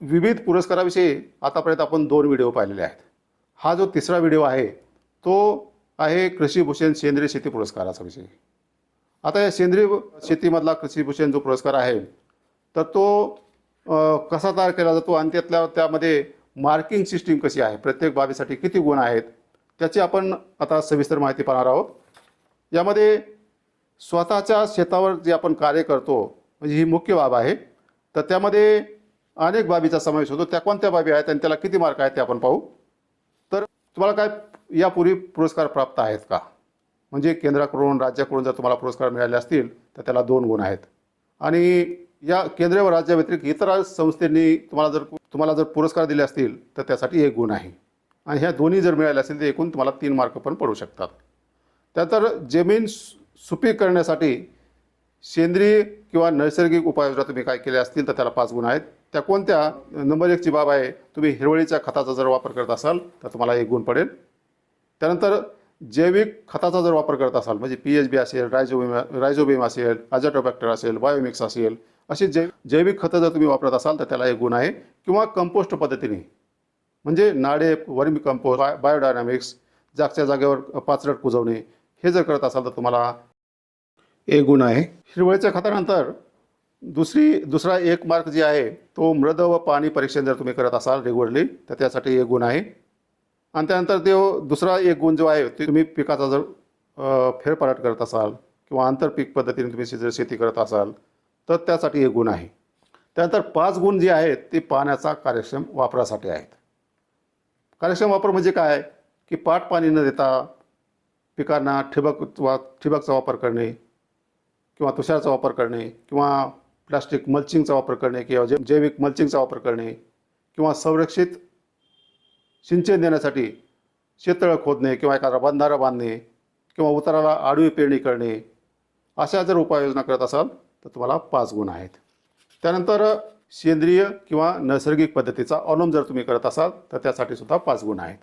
विविध पुरस्काराविषयी आतापर्यंत आपण दोन व्हिडिओ पाहिलेले आहेत. हा जो तिसरा व्हिडिओ आहे तो आहे कृषीभूषण सेंद्रिय शेती पुरस्काराचा विषय. आता या सेंद्रिय शेतीमधला कृषीभूषण जो पुरस्कार आहे तर तो कसा तयार केला जातो आणि त्यातल्या त्यामध्ये मार्किंग सिस्टीम कशी आहे प्रत्येक बाबीसाठी किती गुण आहेत त्याची आपण आता सविस्तर माहिती पाहणार आहोत. यामध्ये स्वतःच्या शेतावर जे आपण कार्य करतो म्हणजे ही मुख्य बाब आहे तर त्यामध्ये अनेक बाबीचा समावेश होतो. त्या कोणत्या बाबी आहेत आणि त्याला किती मार्क आहेत ते आपण पाहू. तर तुम्हाला काय यापूर्वी पुरस्कार प्राप्त आहेत का? म्हणजे केंद्राकडून राज्याकडून जर तुम्हाला पुरस्कार मिळाले असतील तर त्याला दोन गुण आहेत. आणि या केंद्र व राज्याव्यतिरिक्त इतर संस्थेंनी तुम्हाला जर तुम्हाला जर पुरस्कार दिले असतील तर त्यासाठी एक गुण आहे. आणि ह्या दोन्ही जर मिळाले असतील तर एकूण तुम्हाला तीन मार्क पण पडू शकतात. त्यानंतर जमीन सु- सुपीक करण्यासाठी सेंद्रिय किंवा नैसर्गिक उपाययोजना तुम्ही काय केल्या असतील तर त्याला पाच गुण आहेत. त्या कोणत्या नंबर एकची बाब आहे तुम्ही हिरवळीच्या खताचा जर वापर करत असाल तर तुम्हाला एक गुण पडेल. त्यानंतर जैविक खताचा जर वापर करत असाल म्हणजे पी एच बी असेल रायझोबीम रायझोबीम असेल अजॅटोबॅक्टर असेल बायोमिक्स असेल अशी जै जैविक खतं जर तुम्ही वापरत असाल तर त्याला एक गुण आहे किंवा कंपोस्ट पद्धतीने. म्हणजे नाडे वर्मी कंपोस्ट बाय बायोडायनामिक्स जागच्या जागेवर पाचरट कुजवणे हे जर करत असाल तर तुम्हाला एक गुण आहे. हिरवळीच्या खतानंतर दुसरी दुसरा एक मार्क जे आहे तो मृद व पाणी परीक्षण जर तुम्ही करत असाल रेग्युलरली तर त्यासाठी एक गुण आहे. आणि त्यानंतर तो दुसरा एक गुण जो आहे ते तुम्ही पिकाचा जर अ, फेरपालट करत असाल किंवा आंतरपीक पद्धतीने तुम्ही जर शेती करत असाल तर त्यासाठी एक गुण आहे. त्यानंतर पाच गुण जे आहेत ते पाण्याचा कार्यक्षम वापरासाठी आहेत. कार्यक्षम वापर म्हणजे काय? की पाट पाणी न देता पिकांना ठिबक वा ठिबकचा वापर करणे किंवा तुषारचा वापर करणे किंवा प्लास्टिक मल्चिंगचा वापर करणे किंवा जै जैविक मल्चिंगचा वापर करणे किंवा संरक्षित सिंचन देण्यासाठी शेततळं खोदणे किंवा एखादा बंधारा बांधणे किंवा उताराला आडवी पेरणी करणे अशा जर उपाययोजना करत असाल तर तुम्हाला पाच गुण आहेत. त्यानंतर सेंद्रिय किंवा नैसर्गिक पद्धतीचा अवलंब जर तुम्ही करत असाल तर त्यासाठी सुद्धा पाच गुण आहेत.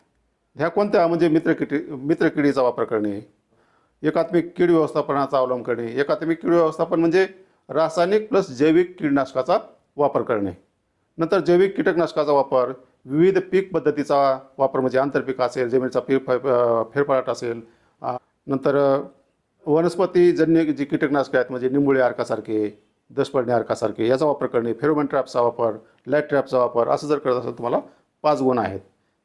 ह्या कोणत्या? म्हणजे मित्रकिटी मित्रकिडीचा वापर करणे एकात्मिक कीड व्यवस्थापनाचा अवलंब करणे. एकात्मिक कीड व्यवस्थापन म्हणजे रासायनिक प्लस जैविक कीटनाशकाचा वापर करणे. नंतर जैविक कीटकनाशकाचा वापर विविध पीक पद्धतीचा वापर म्हणजे आंतरपीक असेल जमिनीचा पीक फ- फेरफाट असेल नंतर वनस्पतीजन्य जी कीटकनाशके आहेत म्हणजे निंबुळे अर्कासारखे दसपडणे अर्कासारखे याचा वापर करणे फेरोमन ट्रॅपचा वापर लाइट ट्रॅपचा वापर असं जर करत असेल तुम्हाला पाच गुण आहेत.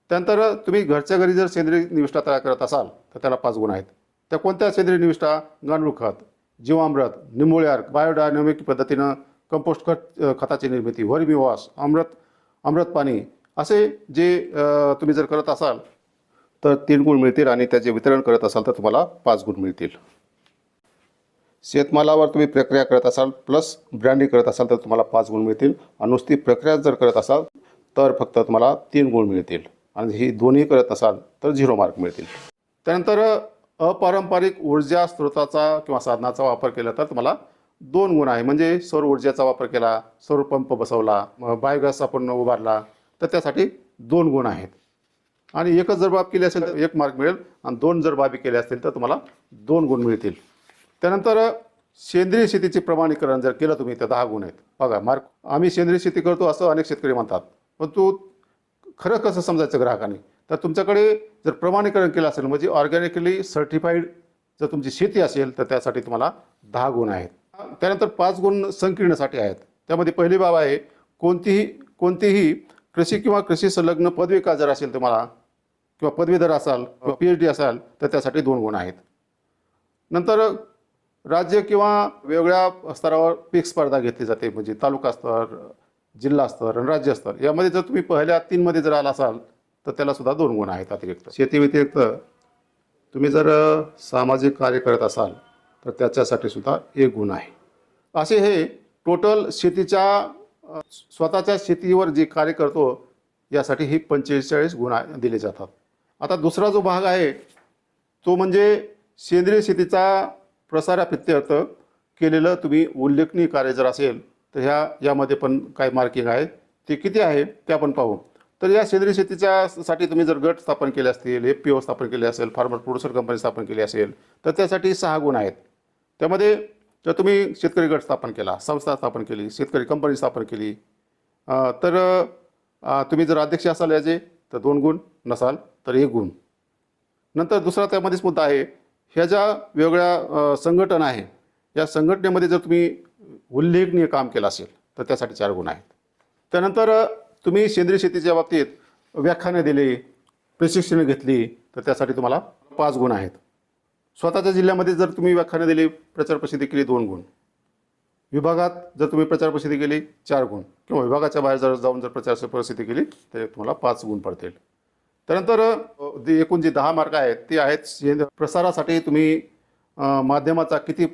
त्यानंतर तुम्ही घरच्या घरी जर सेंद्रिय निविष्ठा तयार करत असाल तर त्याला पाच गुण आहेत. त्या कोणत्या सेंद्रिय निविष्ठा? गांडूळ खत. जीवामृत निंबोळ्यार्क बायोडायनॉमिक बायोडायनॅमिक पद्धतीनं कंपोस्ट खत खताची निर्मिती वर्मी वॉश अमृत अमृत पाणी असे जे तुम्ही जर करत असाल तर तीन गुण मिळतील आणि त्याचे वितरण करत असाल तर तुम्हाला पाच गुण मिळतील. शेतमालावर तुम्ही प्रक्रिया करत असाल प्लस ब्रँडिंग करत असाल तर तुम्हाला पाच गुण मिळतील. आणि नुसती प्रक्रिया जर करत असाल तर फक्त तुम्हाला तीन गुण मिळतील. आणि ही दोन्ही करत असाल तर झिरो मार्क मिळतील. त्यानंतर अपारंपरिक ऊर्जा स्रोताचा किंवा साधनाचा वापर केला तर तुम्हाला दोन गुण आहे. म्हणजे सौर ऊर्जेचा वापर केला सौर पंप बसवला बायोगॅस आपण उभारला तर त्यासाठी दोन गुण आहेत. आणि एकच जर बाब केली असेल तर एक मार्क मिळेल आणि दोन जर बाबी केल्या असतील तर तुम्हाला दोन गुण मिळतील. त्यानंतर सेंद्रिय शेतीचे प्रमाणीकरण जर केलं तुम्ही तर दहा गुण आहेत. बघा मार्क आम्ही सेंद्रिय शेती करतो असं अनेक शेतकरी म्हणतात. पण खरं कसं समजायचं ग्राहकाने? तर तुमच्याकडे जर प्रमाणीकरण केलं असेल म्हणजे ऑर्गॅनिकली सर्टिफाईड जर तुमची शेती असेल तर त्यासाठी तुम्हाला दहा गुण आहेत. त्यानंतर पाच गुण संकीर्णसाठी आहेत. त्यामध्ये पहिली बाब आहे कोणतीही कोणतीही कृषी किंवा कृषी संलग्न पदविका जर असेल तुम्हाला किंवा पदवीधर असाल किंवा पी एच डी असाल तर त्यासाठी दोन गुण आहेत. नंतर राज्य किंवा वेगळ्या स्तरावर पीक स्पर्धा घेतली जाते म्हणजे तालुका स्तर जिल्हा स्तर आणि राज्य स्तर. यामध्ये जर तुम्ही पहिल्या तीनमध्ये जर आला असाल तर त्याला सुद्धा दोन गुण आहेत अतिरिक्त. शेती व्यतिरिक्त तुम्ही जर सामाजिक कार्य करत असाल तर त्याच्यासाठी सुद्धा एक गुण आहे. असे हे टोटल शेतीच्या स्वतःच्या शेतीवर जे कार्य करतो यासाठी ही पंचेचाळीस गुण आहे- दिले जातात. आता दुसरा जो भाग आहे तो म्हणजे सेंद्रिय शेतीचा प्रसाराप्रित्यर्थ केलेलं तुम्ही उल्लेखनीय कार्य जर असेल तर ह्या यामध्ये पण काय मार्किंग आहे ते किती आहे ते आपण पाहू. तर या सेंद्रिय शेतीच्या साठी तुम्ही जर गट स्थापन केले असतील एफ पी ओ स्थापन केले असेल फार्मर प्रोड्युसर कंपनी स्थापन केली असेल तर त्यासाठी सहा गुण आहेत. त्यामध्ये जर तुम्ही शेतकरी गट स्थापन केला संस्था स्थापन केली शेतकरी कंपनी स्थापन केली तर तुम्ही जर अध्यक्ष असाल याचे तर दोन गुण नसाल तर एक गुण. नंतर दुसरा त्यामध्येच मुद्दा आहे ह्या ज्या वेगळ्या संघटना आहे या संघटनेमध्ये जर तुम्ही उल्लेखनीय काम केलं असेल तर त्यासाठी चार गुण आहेत. त्यानंतर तुम्ही सेंद्रिय शेतीच्या बाबतीत व्याख्यानं दिली प्रशिक्षण घेतली तर त्यासाठी तुम्हाला पाच गुण आहेत. स्वतःच्या जिल्ह्यामध्ये जर तुम्ही व्याख्यानं दिली प्रचार प्रसिद्धी केली दोन गुण. विभागात जर तुम्ही प्रचार प्रसिद्धी केली चार गुण. किंवा विभागाच्या बाहेर जर जाऊन जर प्रचार प्रसिद्धी केली तर तुम्हाला पाच गुण पडतील. त्यानंतर एकूण जे दहा मार्क आहेत ते आहेत प्रसारासाठी तुम्ही माध्यमाचा किती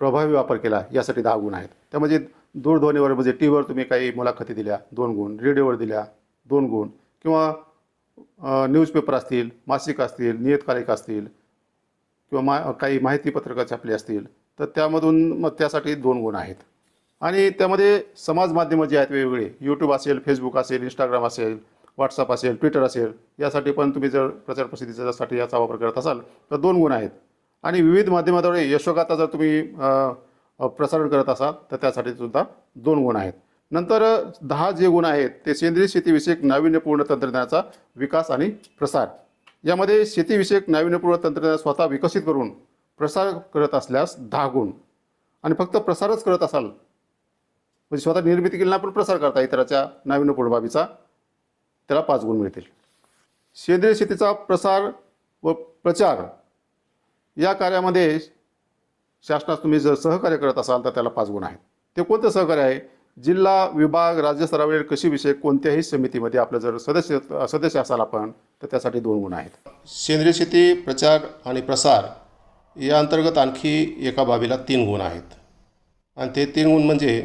प्रभावी वापर केला यासाठी दहा गुण आहेत. त्यामध्ये दूरध्वनीवर म्हणजे टी व्हीवर तुम्ही काही मुलाखती दिल्या दोन गुण. रेडिओवर दिल्या दोन गुण. किंवा न्यूजपेपर असतील मासिक असतील नियतकालिक असतील किंवा मा काही माहितीपत्रकं छापली असतील तर त्यामधून मग त्यासाठी दोन गुण आहेत. आणि त्यामध्ये समाज माध्यमं जे आहेत वेगवेगळे. यूट्यूब असेल फेसबुक असेल इंस्टाग्राम असेल व्हॉट्सअप असेल ट्विटर असेल यासाठी पण तुम्ही जर प्रचार प्रसिद्धीसाठी याचा वापर करत असाल तर दोन गुण आहेत. आणि विविध माध्यमाद्वारे यशोगाथा जर तुम्ही प्रसारण करत असाल तर त्यासाठी सुद्धा दोन गुण आहेत. नंतर दहा जे गुण आहेत ते सेंद्रिय शेतीविषयक नाविन्यपूर्ण तंत्रज्ञानाचा विकास आणि प्रसार. यामध्ये शेतीविषयक नाविन्यपूर्ण तंत्रज्ञान स्वतः विकसित करून प्रसार करत असल्यास दहा गुण. आणि फक्त प्रसारच करत असाल म्हणजे स्वतः निर्मिती केली ना पण प्रसार करता इतराच्या नाविन्यपूर्ण बाबीचा त्याला पाच गुण मिळतील. सेंद्रिय शेतीचा प्रसार व प्रचार या कार्यामध्ये शासनास तुम्ही जर सहकार्य करत असाल तर त्याला पाच गुण आहेत. ते कोणतं सहकार्य आहे? जिल्हा विभाग राज्यस्तरावरील कृषीविषयक कोणत्याही समितीमध्ये आपलं जर सदस्य सदस्य असाल आपण तर त्यासाठी दोन गुण आहेत. सेंद्रिय शेती प्रचार आणि प्रसार या अंतर्गत आणखी एका बाबीला तीन गुण आहेत. आणि ते तीन गुण म्हणजे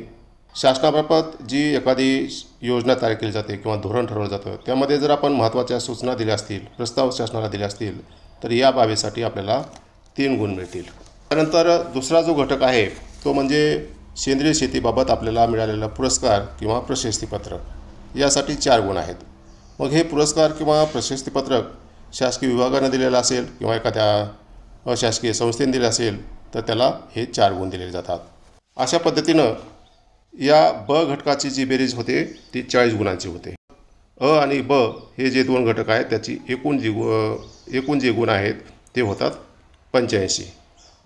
शासनामार्फत जी एखादी योजना तयार केली जाते किंवा धोरण ठरवलं जातं त्यामध्ये जर आपण महत्त्वाच्या सूचना दिल्या असतील प्रस्ताव शासनाला दिले असतील तर या बाबीसाठी आपल्याला तीन गुण मिळतील. त्यानंतर दुसरा जो घटक आहे तो म्हणजे सेंद्रिय शेतीबाबत आपल्याला मिळालेला पुरस्कार किंवा प्रशस्तीपत्रक यासाठी चार गुण आहेत. मग हे पुरस्कार किंवा प्रशस्तीपत्रक शासकीय विभागानं दिलेलं असेल किंवा एखाद्या अशासकीय संस्थेने दिले असेल तर त्याला हे चार गुण दिलेले जातात. अशा पद्धतीनं या ब घटकाची जी बेरीज होते ती चाळीस गुणांची होते. अ आणि ब हे जे दोन घटक आहेत त्याची एकूण जी गु- एकूण जे गुण आहेत ते होतात पंच्याऐंशी.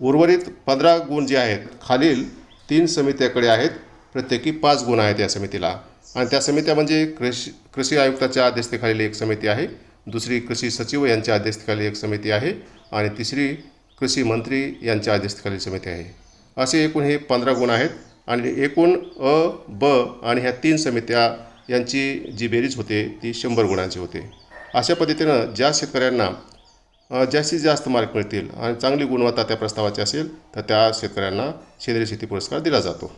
उर्वरित पंधरा गुण जे आहेत खालील तीन समित्याकडे आहेत. प्रत्येकी पाच गुण आहेत या समितीला. आणि त्या समित्या म्हणजे कृषी कृषी आयुक्ताच्या अध्यक्षतेखालील एक समिती आहे. दुसरी कृषी सचिव यांच्या अध्यक्षतेखाली एक समिती आहे. आणि तिसरी कृषी मंत्री यांच्या अध्यक्षतेखाली समिती आहे. असे एकूण हे पंधरा गुण आहेत. आणि एकूण अ ब आणि ह्या तीन समित्या यांची जी बेरीज होते ती शंभर गुणांची होते. अशा पद्धतीनं ज्या शेतकऱ्यांना जास्तीत जास्त मार्क मिळतील आणि चांगली गुणवत्ता त्या प्रस्तावाची असेल तर त्या शेतकऱ्यांना सेंद्रिय शेती पुरस्कार दिला जातो.